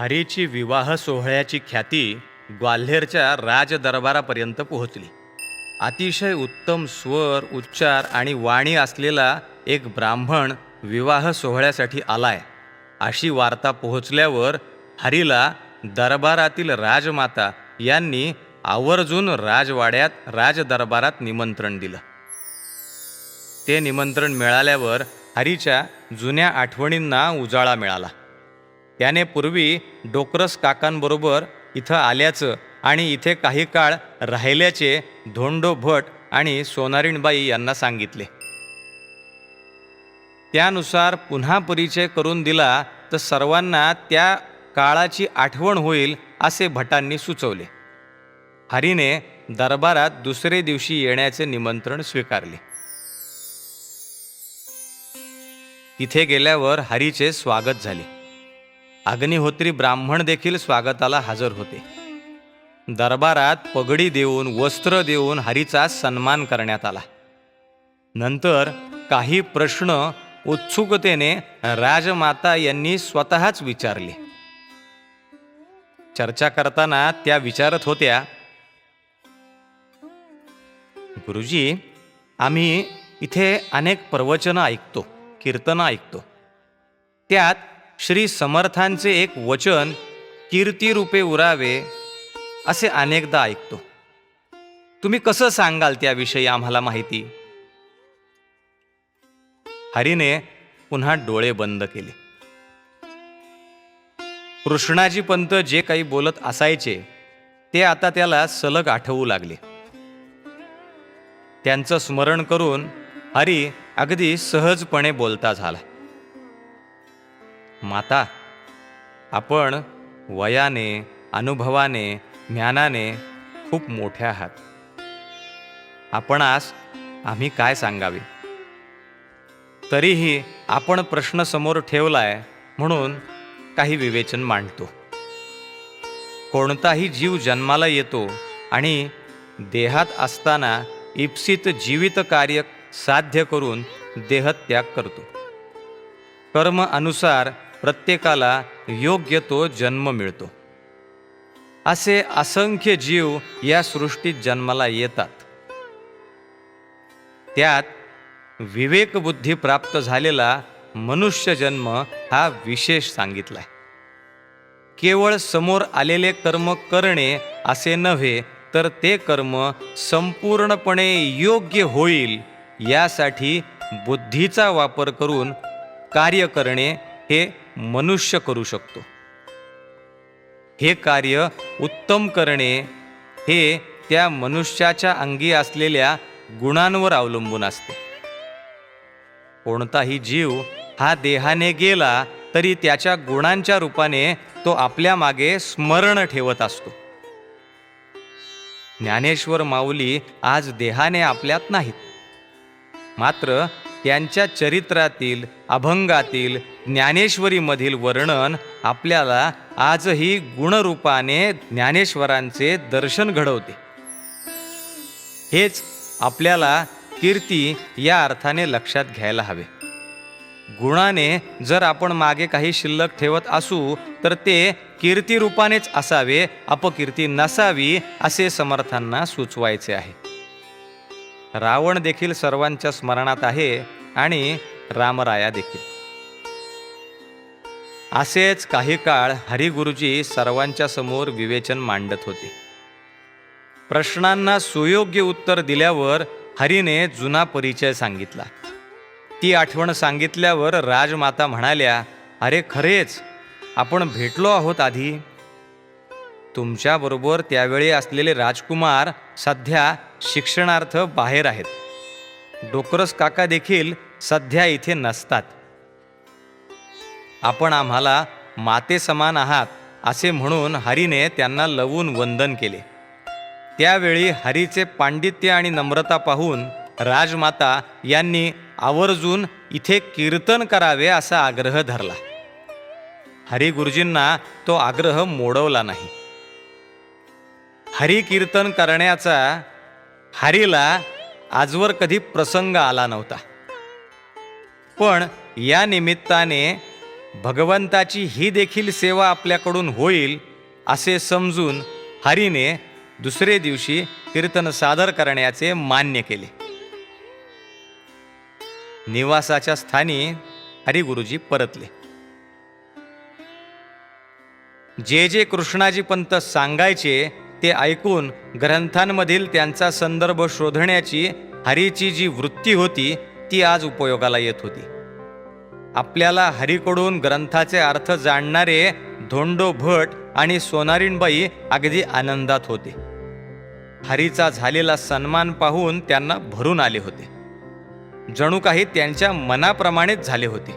हरीची विवाह सोहळ्याची ख्याती ग्वाल्हेरच्या राजदरबारापर्यंत पोहोचली. अतिशय उत्तम स्वर उच्चार आणि वाणी असलेला एक ब्राह्मण विवाह सोहळ्यासाठी आलाय. अशी वार्ता पोहोचल्यावर हरीला दरबारातील राजमाता यांनी आवर्जून राजवाड्यात राजदरबारात निमंत्रण दिलं. ते निमंत्रण मिळाल्यावर हरीच्या जुन्या आठवणींना उजाळा मिळाला. त्याने पूर्वी डोकरस काकांबरोबर इथं आल्याचं आणि इथे काही काळ राहिल्याचे धोंडो भट आणि सोनारीणबाई यांना सांगितले. त्यानुसार पुन्हा परिचय करून दिला तर सर्वांना त्या काळाची आठवण होईल असे भटांनी सुचवले. हरीने दरबारात दुसरे दिवशी येण्याचे निमंत्रण स्वीकारले. तिथे गेल्यावर हरीचे स्वागत झाले. अग्निहोत्री ब्राह्मण देखील स्वागताला हजर होते. दरबारात पगडी देऊन वस्त्र देऊन हरीचा सन्मान करण्यात आला. नंतर काही प्रश्न उत्सुकतेने राजमाता यांनी स्वतःच विचारले. चर्चा करताना त्या विचारत होत्या गुरुजी आम्ही इथे अनेक प्रवचनं ऐकतो कीर्तनं ऐकतो. त्यात श्री समर्थांचे एक वचन कीर्तीरूपे उरावे असे अनेकदा ऐकतो. तुम्ही कसं सांगाल त्याविषयी आम्हाला माहिती? हरीने पुन्हा डोळे बंद केले. कृष्णाजी पंत जे काही बोलत असायचे ते आता त्याला सलग आठवू लागले. त्यांचं स्मरण करून हरी अगदी सहजपणे बोलता झाला. माता आपण वयाने अनुभवाने ज्ञानाने खूप मोठ्या आहात. आपणास आम्ही काय सांगावे? तरीही आपण प्रश्न समोर ठेवलाय म्हणून काही विवेचन मांडतो. कोणताही जीव जन्माला येतो आणि देहात असताना इप्सित जीवित कार्य साध्य करून देहत्याग करतो. कर्म अनुसार प्रत्येकाला योग्य तो जन्म मिळतो. असे असंख्य जीव या सृष्टीत जन्माला येतात. त्यात विवेकबुद्धी प्राप्त झालेला मनुष्य जन्म हा विशेष सांगितलाय. केवळ समोर आलेले कर्म करणे असे नव्हे तर ते कर्म संपूर्णपणे योग्य होईल यासाठी बुद्धीचा वापर करून कार्य करणे हे मनुष्य करू शकतो. हे कार्य उत्तम करणे हे त्या मनुष्याच्या अंगी असलेल्या गुणांवर अवलंबून असते. कोणताही जीव हा देहाने गेला तरी त्याच्या गुणांच्या रूपाने तो आपल्या मागे स्मरण ठेवत असतो. ज्ञानेश्वर माऊली आज देहाने आपल्यात नाहीत. मात्र त्यांच्या चरित्रातील अभंगातील ज्ञानेश्वरीमधील वर्णन आपल्याला आजही गुणरूपाने ज्ञानेश्वरांचे दर्शन घडवते. हेच आपल्याला कीर्ती या अर्थाने लक्षात घ्यायला हवे. गुणाने जर आपण मागे काही शिल्लक ठेवत असू तर ते कीर्ती रूपानेच असावे अपकीर्ती नसावी असे समर्थांना सुचवायचे आहे. रावण देखील सर्वांच्या स्मरणात आहे आणि रामराया देखील. असेच काही काळ हरिगुरुजी सर्वांच्या समोर विवेचन मांडत होते. प्रश्नांना सुयोग्य उत्तर दिल्यावर हरीने जुना परिचय सांगितला. ती आठवण सांगितल्यावर राजमाता म्हणाल्या अरे खरेच आपण भेटलो आहोत आधी. तुमच्याबरोबर त्यावेळी असलेले राजकुमार सध्या शिक्षणार्थ बाहेर आहेत. डोकरस काका देखील सध्या इथे नसतात. आपण आम्हाला माते समान आहात असे म्हणून हरीने त्यांना लवून वंदन केले. त्यावेळी हरीचे पांडित्य आणि नम्रता पाहून राजमाता यांनी आवर्जून इथे कीर्तन करावे असा आग्रह धरला. हरी गुरुजींना तो आग्रह मोडवला नाही. हरी कीर्तन करण्याचा हरीला आजवर कधी प्रसंग आला नव्हता. पण या निमित्ताने भगवंताची ही देखील सेवा आपल्याकडून होईल असे समजून हरीने दुसरे दिवशी कीर्तन सादर करण्याचे मान्य केले. निवासाच्या स्थानी हरिगुरुजी परतले. जे जे कृष्णाजी पंत सांगायचे ते ऐकून ग्रंथांमधील त्यांचा संदर्भ शोधण्याची हरीची जी वृत्ती होती ती आज उपयोगाला येत होती. आपल्याला हरीकडून ग्रंथाचे अर्थ जाणणारे धोंडो भट आणि सोनारीणबाई अगदी आनंदात होते. हरीचा झालेला सन्मान पाहून त्यांना भरून आले होते. जणू काही त्यांच्या मनाप्रमाणेच झाले होते.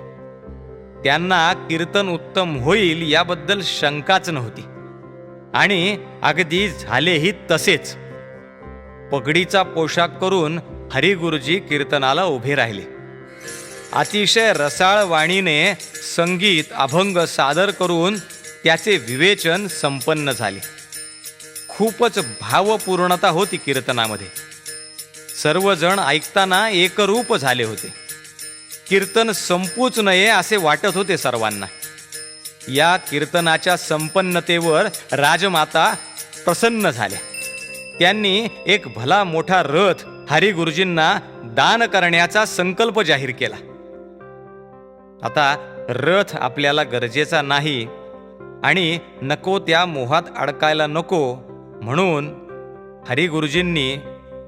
त्यांना कीर्तन उत्तम होईल याबद्दल शंकाच नव्हती. आणि अगदी झालेही तसेच. पगडीचा पोशाख करून हरिगुरुजी कीर्तनाला उभे राहिले. अतिशय रसाळ वाणीने संगीत अभंग सादर करून त्याचे विवेचन संपन्न झाले. खूपच भावपूर्णता होती कीर्तनामध्ये. सर्वजण ऐकताना एकरूप झाले होते. कीर्तन संपूच नये असे वाटत होते सर्वांना. या कीर्तनाच्या संपन्नतेवर राजमाता प्रसन्न झाल्या. त्यांनी एक भला मोठा रथ हरिगुरुजींना दान करण्याचा संकल्प जाहीर केला. आता रथ आपल्याला गरजेचा नाही आणि नको त्या मोहात अडकायला नको म्हणून हरिगुरुजींनी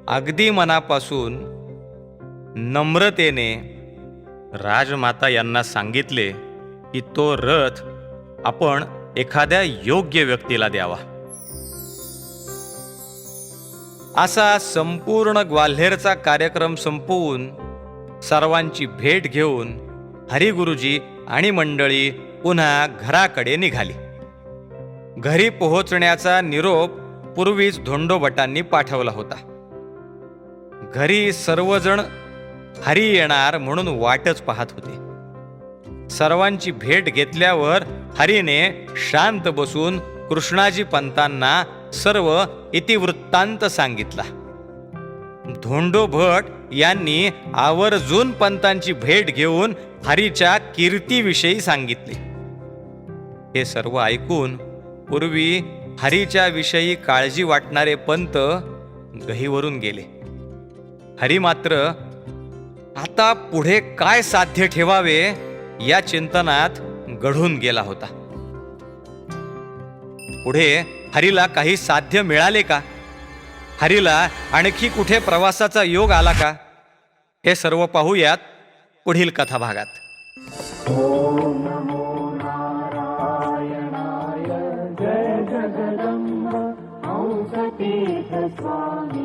अगदी मनापासून नम्रतेने राजमाता यांना सांगितले की तो रथ आपण एखाद्या योग्य व्यक्तीला द्यावा. असा संपूर्ण ग्वाल्हेरचा कार्यक्रम संपवून सर्वांची भेट घेऊन हरिगुरुजी आणि मंडळी पुन्हा घराकडे निघाली. घरी पोहोचण्याचा निरोप पूर्वीच धोंडोभटांनी पाठवला होता. घरी सर्वजण हरी येणार म्हणून वाटच पाहत होते. सर्वांची भेट घेतल्यावर हरीने शांत बसून कृष्णाजी पंतांना सर्व इतिवृत्तांत सांगितला. धोंडो भट यांनी आवर्जून पंतांची भेट घेऊन हरीच्या कीर्तीविषयी सांगितले. हे सर्व ऐकून पूर्वी हरीच्या विषयी काळजी वाटणारे पंत गहीवरून गेले. हरी मात्र आता पुढे काय साध्य ठेवावे या चिंतनात घडून गेला होता. पुढे हरीला काही साध्य मिळाले का? हरीला आणखी कुठे प्रवासाचा योग आला का? हे सर्व पाहूयात पुढील कथाभागात. जय स्वामी.